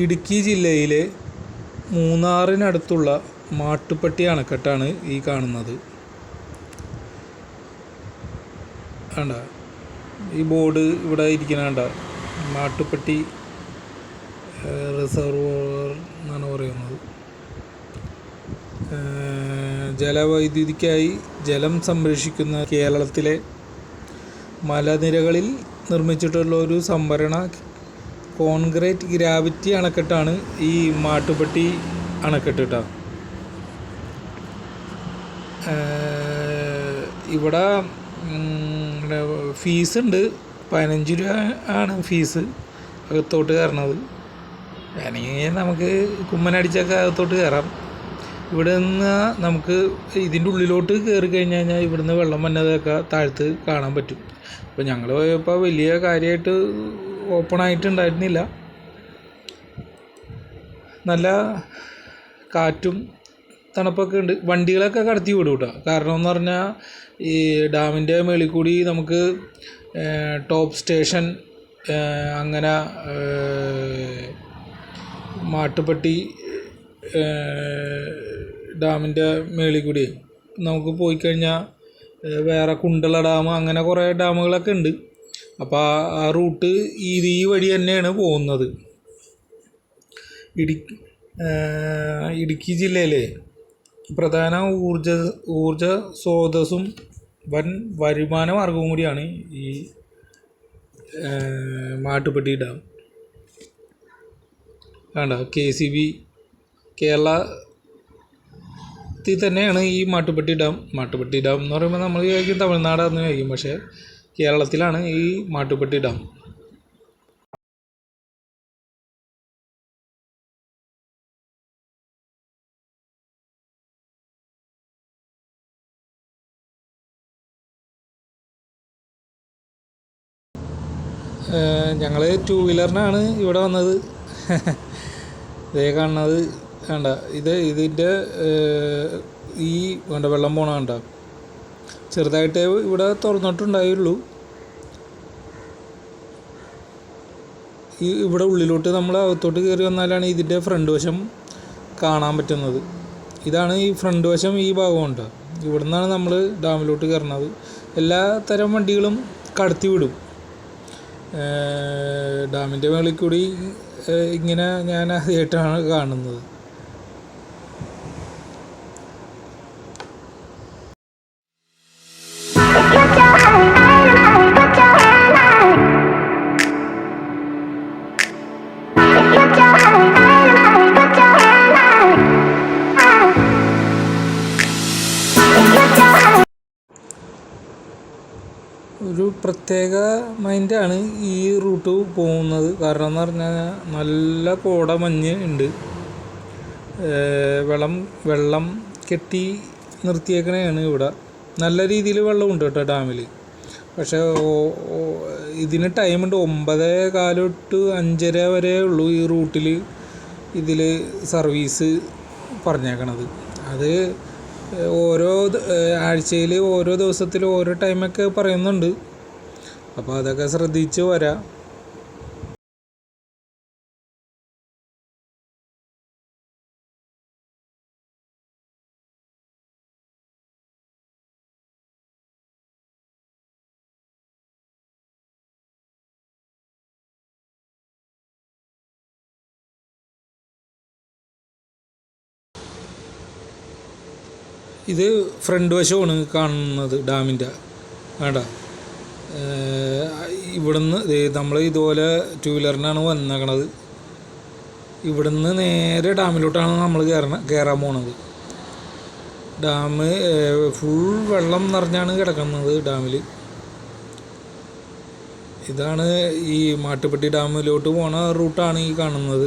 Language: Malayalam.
ഇടുക്കി ജില്ലയിലെ മൂന്നാറിനടുത്തുള്ള മാട്ടുപ്പെട്ടി അണക്കെട്ടാണ് ഈ കാണുന്നത്. കണ്ട ഈ ബോർഡ് ഇവിടെ ഇരിക്കുന്ന കണ്ട മാട്ടുപ്പെട്ടി റിസർവർ എന്നാണ് പറയുന്നത്. ജലവൈദ്യുതിക്കായി ജലം സംരക്ഷിക്കുന്ന കേരളത്തിലെ മലനിരകളിൽ നിർമ്മിച്ചിട്ടുള്ള ഒരു സംഭരണ കോൺക്രീറ്റ് ഗ്രാവിറ്റി അണക്കെട്ടാണ് ഈ മാട്ടുപ്പെട്ടി അണക്കെട്ട് കേട്ടോ. ഇവിടെ ഫീസ് ഉണ്ട് പതിനഞ്ച് രൂപ ആണ് ഫീസ് അകത്തോട്ട് കയറണത്. വേണമെങ്കിൽ നമുക്ക് കുമ്മനടിച്ചൊക്കെ അകത്തോട്ട് കയറാം. ഇവിടെ നിന്ന് നമുക്ക് ഇതിന്റെ ഉള്ളിലോട്ട് കയറി കഴിഞ്ഞ് കഴിഞ്ഞാൽ ഇവിടുന്ന് വെള്ളം വന്നതൊക്കെ താഴ്ത്ത് കാണാൻ പറ്റും. അപ്പോൾ ഞങ്ങൾ പോയപ്പോൾ വലിയ കാര്യമായിട്ട് ഓപ്പൺ ആയിട്ടുണ്ടായിരുന്നില്ല. നല്ല കാറ്റും തണുപ്പൊക്കെ ഉണ്ട്. വണ്ടികളൊക്കെ കടത്തി വിടും കേട്ടോ. കാരണം എന്ന് പറഞ്ഞാൽ ഈ ഡാമിന്റെ മേളിൽ കൂടി നമുക്ക് ടോപ്പ് സ്റ്റേഷൻ അങ്ങനെ മാട്ടുപ്പെട്ടി ഡാമിന്റെ മേളിൽ കൂടി നമുക്ക് പോയി കഴിഞ്ഞാൽ വേറെ കുണ്ടള ഡാം അങ്ങനെ കുറേ ഡാമുകളൊക്കെ ഉണ്ട്. അപ്പോൾ ആ- റൂട്ട് ഇത് ഈ വഴി തന്നെയാണ് പോകുന്നത്. ഇടുക്കി ഇടുക്കി ജില്ലയിലെ പ്രധാന ഊർജ ഊർജ സ്രോതസ്സും വൻ വരുമാന മാർഗവും കൂടിയാണ് ഈ മാട്ടുപ്പെട്ടി ഡാം വേണ്ട കെ സി ബി കേരളത്തിൽ തന്നെയാണ് ഈ മാട്ടുപ്പെട്ടി ഡാം മാട്ടുപ്പെട്ടി ഡാം എന്ന് പറയുമ്പോൾ നമ്മൾ കഴിക്കും തമിഴ്നാട് അന്ന് വിചാരിക്കും. പക്ഷേ കേരളത്തിലാണ് ഈ മാട്ടുപ്പെട്ടി ഡാം. ഞങ്ങൾ ടൂ വീലറിനാണ് ഇവിടെ വന്നത്. ഇതേ കാണുന്നത് വേണ്ട ഇത് ഇതിന്റെ ഈ വേണ്ട വെള്ളം പോണ കണ്ട. ചെറുതായിട്ടേ ഇവിടെ തുറന്നിട്ടുണ്ടായുള്ളൂ. ഈ ഇവിടെ ഉള്ളിലോട്ട് നമ്മൾ അകത്തോട്ട് കയറി വന്നാലാണ് ഇതിന്റെ ഫ്രണ്ട് വശം കാണാൻ പറ്റുന്നത്. ഇതാണ് ഈ ഫ്രണ്ട് വശം ഈ ഭാഗമുണ്ട് ഇവിടെ നിന്നാണ് നമ്മൾ ഡാമിലോട്ട് കയറുന്നത്. എല്ലാ തരം വണ്ടികളും കടത്തി വിടും. ഡാമിന്റെ മേളിൽ കൂടി ഇങ്ങനെ ഞാൻ ആദ്യമായിട്ടാണ് കാണുന്നത്. ഒരു പ്രത്യേക മൈൻഡാണ് ഈ റൂട്ട് പോകുന്നത്. കാരണം എന്ന് പറഞ്ഞാൽ നല്ല കോട മഞ്ഞ് ഉണ്ട്. വെള്ളം വെള്ളം കെട്ടി നിർത്തിയേക്കണേയാണ് ഇവിടെ. നല്ല രീതിയിൽ വെള്ളമുണ്ട് കേട്ടോ ഡാമിൽ പക്ഷേ ഇതിന് ടൈമുണ്ട് ഒമ്പതേ കാൽ തൊട്ട് അഞ്ചര വരെ ഉള്ളൂ ഈ റൂട്ടിൽ ഇതിൽ സർവീസ് പറഞ്ഞേക്കണത്. അത് ഓരോ ആഴ്ചയിൽ ഓരോ ദിവസത്തിൽ ഓരോ ടൈമൊക്കെ പറയുന്നുണ്ട്. അപ്പോൾ അതൊക്കെ ശ്രദ്ധിച്ച് വരാം. ഇത് ഫ്രണ്ട് വശമാണ് കാണുന്നത് ഡാമിന്റെ. വേണ്ട ഇവിടുന്ന് നമ്മൾ ഇതുപോലെ ടു വീലറിനാണ് വന്നേക്കണത്. ഇവിടുന്ന് നേരെ ഡാമിലോട്ടാണ് നമ്മൾ കയറണ കയറാൻ പോണത്. ഡാം ഫുൾ വെള്ളം നിറഞ്ഞാണ് കിടക്കുന്നത് ഡാമിൽ ഇതാണ് ഈ മാട്ടുപ്പെട്ടി ഡാമിലോട്ട് പോണ റൂട്ടാണ് ഈ കാണുന്നത്.